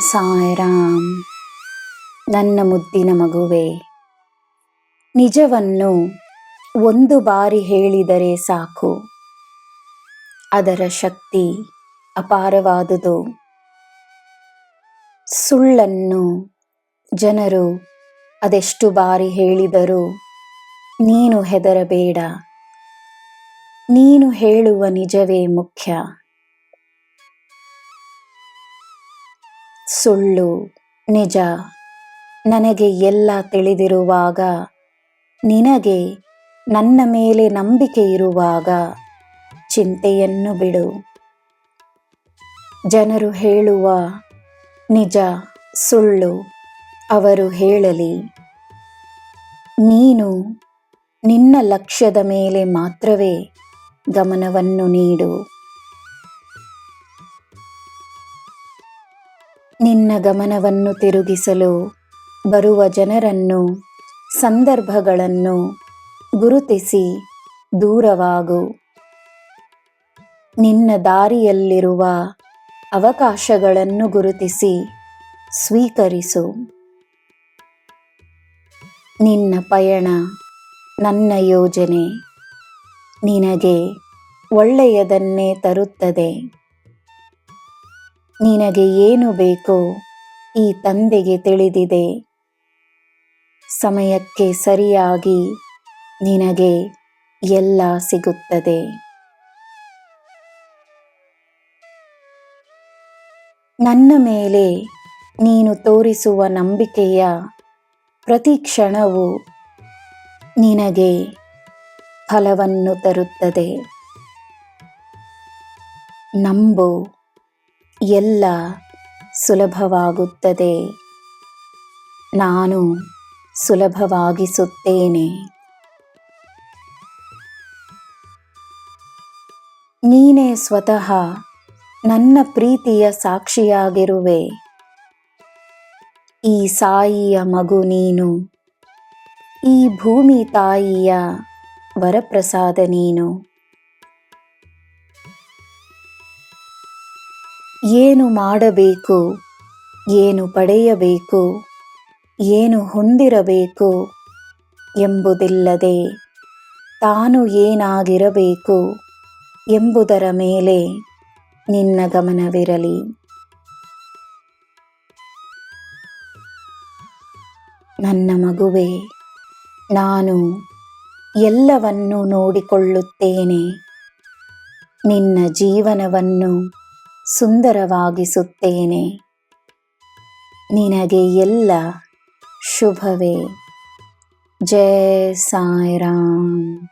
ಸಾಯಿರಾಮ್. ನನ್ನ ಮುದ್ದಿನ ಮಗುವೆ, ನಿಜವನ್ನು ಒಂದು ಬಾರಿ ಹೇಳಿದರೆ ಸಾಕು. ಅದರ ಶಕ್ತಿ ಅಪಾರವಾದುದು. ಸುಳ್ಳನ್ನು ಜನರು ಅದೆಷ್ಟು ಬಾರಿ ಹೇಳಿದರೂ ನೀನು ಹೆದರಬೇಡ. ನೀನು ಹೇಳುವ ನಿಜವೇ ಮುಖ್ಯ. ಸುಳ್ಳು, ನಿಜ. ನನಗೆ ಎಲ್ಲ ತಿಳಿದಿರುವಾಗ, ನಿನಗೆ ನನ್ನ ಮೇಲೆ ನಂಬಿಕೆ ಇರುವಾಗ ಚಿಂತೆಯನ್ನು ಬಿಡು. ಜನರು ಹೇಳುವ ನಿಜ, ಸುಳ್ಳು ಅವರು ಹೇಳಲಿ. ನೀನು ನಿನ್ನ ಲಕ್ಷ್ಯದ ಮೇಲೆ ಮಾತ್ರವೇ ಗಮನವನ್ನು ನೀಡು. ನಿನ್ನ ಗಮನವನ್ನು ತಿರುಗಿಸಲು ಬರುವ ಜನರನ್ನು, ಸಂದರ್ಭಗಳನ್ನು ಗುರುತಿಸಿ ದೂರವಾಗು. ನಿನ್ನ ದಾರಿಯಲ್ಲಿರುವ ಅವಕಾಶಗಳನ್ನು ಗುರುತಿಸಿ ಸ್ವೀಕರಿಸು. ನಿನ್ನ ಪಯಣ ನನ್ನ ಯೋಜನೆ. ನಿನಗೆ ಒಳ್ಳೆಯದನ್ನೇ ತರುತ್ತದೆ. ನಿನಗೆ ಏನು ಬೇಕೋ? ಈ ತಂದೆಗೆ ತಿಳಿದಿದೆ. ಸಮಯಕ್ಕೆ ಸರಿಯಾಗಿ ನಿನಗೆ ಎಲ್ಲ ಸಿಗುತ್ತದೆ. ನನ್ನ ಮೇಲೆ ನೀನು ತೋರಿಸುವ ನಂಬಿಕೆಯ ಪ್ರತಿ ಕ್ಷಣವು ನಿನಗೆ ಫಲವನ್ನು ತರುತ್ತದೆ. ನಂಬು. ಎಲ್ಲ ಸುಲಭವಾಗುತ್ತದೆ. ನಾನು ಸುಲಭವಾಗಿಸುತ್ತೇನೆ. ನೀನೇ ಸ್ವತಃ ನನ್ನ ಪ್ರೀತಿಯ ಸಾಕ್ಷಿಯಾಗಿರುವೆ. ಈ ಸಾಯಿಯ ಮಗು ನೀನು. ಈ ಭೂಮಿ ತಾಯಿಯ ವರಪ್ರಸಾದ ನೀನು. ಏನು ಮಾಡಬೇಕು? ಏನು ಪಡೆಯಬೇಕು? ಏನು ಹೊಂದಿರಬೇಕು? ಎಂಬುದಿಲ್ಲದೆ ತಾನು ಏನಾಗಿರಬೇಕು? ಎಂಬುದರ ಮೇಲೆ ನಿನ್ನ ಗಮನವಿರಲಿ. ನನ್ನ ಮಗುವೆ, ನಾನು ಎಲ್ಲವನ್ನು ನೋಡಿಕೊಳ್ಳುತ್ತೇನೆ. ನಿನ್ನ ಜೀವನವನ್ನು ಸುಂದರವಾಗಿಸುತ್ತೇನೆ. ನಿನಗೆ ಎಲ್ಲ ಶುಭವೇ. ಜಯ ಸಾಯಿರಾಮ್.